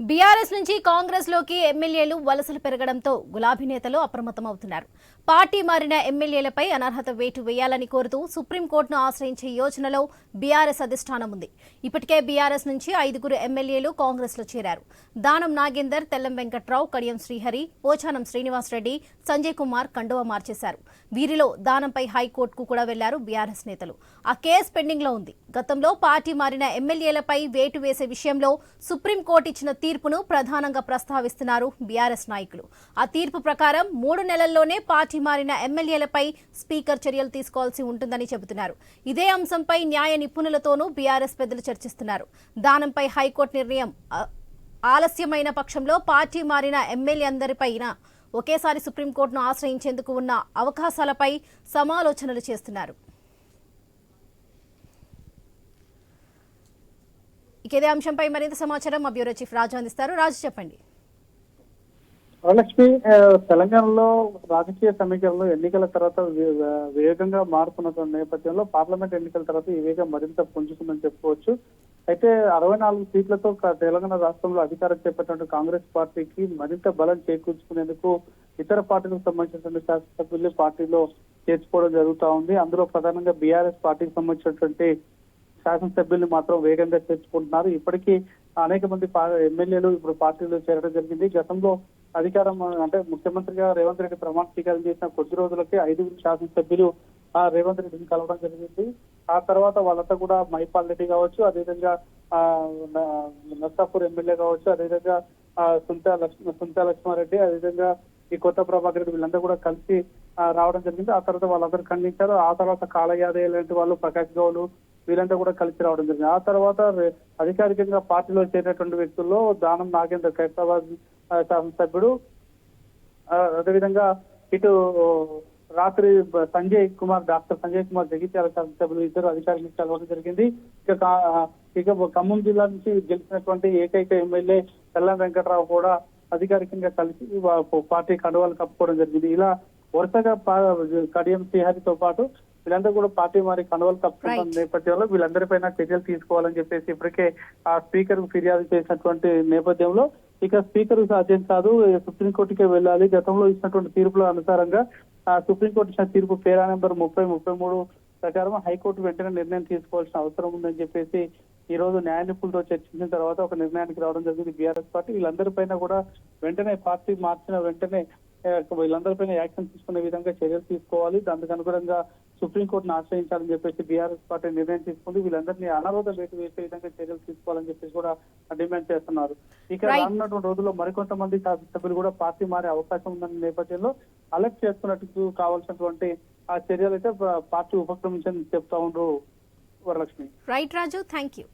BRS నుంచి కాంగ్రెస్లోకి ఎమ్మెల్యేలు వలసలు పెరగడంతో గులాబీ నేతలు అప్రమత్తమవుతున్నారు. పార్టీ మారిన ఎమ్మెల్యేలపై అనర్హత వేటు వేయాలని కోరుతూ సుప్రీంకోర్టును ఆశ్రయించే యోచనలో బీఆర్ఎస్ అధిష్టానం ఉంది. ఇప్పటికే బీఆర్ఎస్ నుంచి ఐదుగురు ఎమ్మెల్యేలు కాంగ్రెస్లో చేరారు. దానం నాగేందర్ తెల్లం వెంకట్రావు కడియం శ్రీహరి పోచానం శ్రీనివాసరెడ్డి సంజయ్ కుమార్ కండువ మార్చేశారు. వీరిలో దానంపై హైకోర్టుకు కూడా వెళ్ళారు బీఆర్ఎస్ నేతలు. ఆ కేసు పెండింగ్లో ఉంది. గతంలో పార్టీ మారిన ఎమ్మెల్యేలపై వేటు వేసే విషయంలో సుప్రీంకోర్టు ఇచ్చిన తీర్పును ప్రధానంగా ప్రస్తావిస్తున్నారు బీఆర్ఎస్ నాయకులు. ఆ తీర్పు ప్రకారం మూడు నెలల్లోనే పార్టీ మారిన ఎమ్మెల్యేలపై స్పీకర్ చర్యలు తీసుకోవాల్సి ఉంటుందని చెబుతున్నారు. ఇదే అంశంపై న్యాయ నిపుణులతోనూ బీఆర్ఎస్ పెద్దలు చర్చిస్తున్నారు. దానంపై హైకోర్టు నిర్ణయం ఆలస్యమైన పక్షంలో పార్టీ మారిన ఎమ్మెల్యే అందరిపైన ఒకేసారి సుప్రీంకోర్టును ఆశ్రయించేందుకు ఉన్న అవకాశాలపై సమాలోచనలు చేస్తున్నారు. ఇక ఇదే అంశంపై మరింత సమాచారం మా బ్యూరో చీఫ్ రాజు అందిస్తారు. రాజు చెప్పండి. వరలక్ష్మి తెలంగాణలో రాజకీయ సమీకరణలు ఎన్నికల తర్వాత వేగంగా మారుతున్న నేపథ్యంలో పార్లమెంట్ ఎన్నికల తర్వాత ఈ వేగం మరింత పుంజుకుందని చెప్పుకోవచ్చు. అయితే అరవై నాలుగు సీట్లతో తెలంగాణ రాష్ట్రంలో అధికారం చేపట్టిన కాంగ్రెస్ పార్టీకి మరింత బలం చేకూర్చుకునేందుకు ఇతర పార్టీలకు సంబంధించినటువంటి శాసనసభ్యులు పార్టీలో చేర్చుకోవడం జరుగుతా ఉంది. అందులో ప్రధానంగా బీఆర్ఎస్ పార్టీకి సంబంధించినటువంటి శాసనసభ్యుల్ని మాత్రం వేగంగా చేర్చుకుంటున్నారు. ఇప్పటికీ అనేక మంది ఎమ్మెల్యేలు ఇప్పుడు పార్టీలో చేరడం జరిగింది. గతంలో అధికారం అంటే ముఖ్యమంత్రిగా రేవంత్ రెడ్డి ప్రమాణ స్వీకారం చేసిన కొద్ది రోజులకే ఐదుగురు శాసనసభ్యులు ఆ రేవంత్ రెడ్డిని కలవడం జరిగింది. ఆ తర్వాత వాళ్ళంతా కూడా మైపాల్ రెడ్డి కావచ్చు అదేవిధంగా ఆ నర్సాపూర్ ఎమ్మెల్యే కావచ్చు అదేవిధంగా ఆ సుంతా లక్ష్మ సుంతా లక్ష్మారెడ్డి అదేవిధంగా ఈ కొత్త ప్రభాకర్ రెడ్డి వీళ్ళందరూ కూడా కలిసి రావడం జరిగింది. ఆ తర్వాత వాళ్ళందరూ ఖండించారు. ఆ తర్వాత కాళయాదయ్య లాంటి వాళ్ళు ప్రకాష్ గౌడ్ వీరంతా కూడా కలిసి రావడం జరిగింది. ఆ తర్వాత అధికారికంగా పార్టీలో చేరినటువంటి వ్యక్తుల్లో దానం నాగేందర్ ఖైరతాబాద్ శాసనసభ్యుడు అదేవిధంగా ఇటు రాత్రి సంజయ్ కుమార్ డాక్టర్ సంజయ్ కుమార్ జగిత్యాల శాసనసభ్యులు ఇద్దరు అధికారులు కలవడం జరిగింది. ఇక ఇక ఖమ్మం జిల్లా నుంచి గెలిచినటువంటి ఏకైక ఎమ్మెల్యే తెల్లం వెంకట్రావు కూడా అధికారికంగా కలిసి పార్టీ కండువాలు కప్పుకోవడం జరిగింది. ఇలా వరుసగా పా- కడియం శ్రీహరితో పాటు వీళ్ళందరూ కూడా పార్టీ మారి కండువాలు కప్పుకుంటున్న. నేపథ్యంలో వీళ్ళందరిపైన చర్యలు తీసుకోవాలని చెప్పేసి ఇప్పటికే ఆ స్పీకర్కు ఫిర్యాదు చేసినటువంటి నేపథ్యంలో ఇక స్పీకర్ సాధ్యం కాదు సుప్రీంకోర్టుకే వెళ్ళాలి. గతంలో ఇచ్చినటువంటి తీర్పుల అనుసారంగా ఆ సుప్రీంకోర్టు ఇచ్చిన తీర్పు పేరా నెంబర్ ముప్పై ముప్పై మూడు ప్రకారం హైకోర్టు వెంటనే నిర్ణయం తీసుకోవాల్సిన అవసరం ఉందని చెప్పేసి ఈ రోజు న్యాయ నిపుణులతో చర్చించిన తర్వాత ఒక నిర్ణయానికి రావడం జరిగింది. బీఆర్ఎస్ పార్టీ వీళ్ళందరిపైన కూడా వెంటనే పార్టీ మార్చిన వెంటనే వీళ్ళందరిపైన యాక్షన్ తీసుకునే విధంగా చర్యలు తీసుకోవాలి. దానికి అనుగుణంగా సుప్రీంకోర్టును ఆశ్రయించాలని చెప్పేసి బీఆర్ఎస్ పార్టీ నిర్ణయం తీసుకుంది. వీళ్ళందరినీ అనర్హత వేటు వేసే విధంగా చర్యలు తీసుకోవాలని చెప్పేసి కూడా డిమాండ్ చేస్తున్నారు. ఇక. రానున్నటువంటి రోజుల్లో మరికొంతమంది శాసనసభ్యులు కూడా పార్టీ మారే అవకాశం ఉందన్న నేపథ్యంలో అలర్ట్ చేసుకున్నట్టు కావాల్సినటువంటి ఆ చర్యలు అయితే పార్టీ ఉపక్రమించని చెప్తా ఉండరు Varalakshmi. Right Raju thank you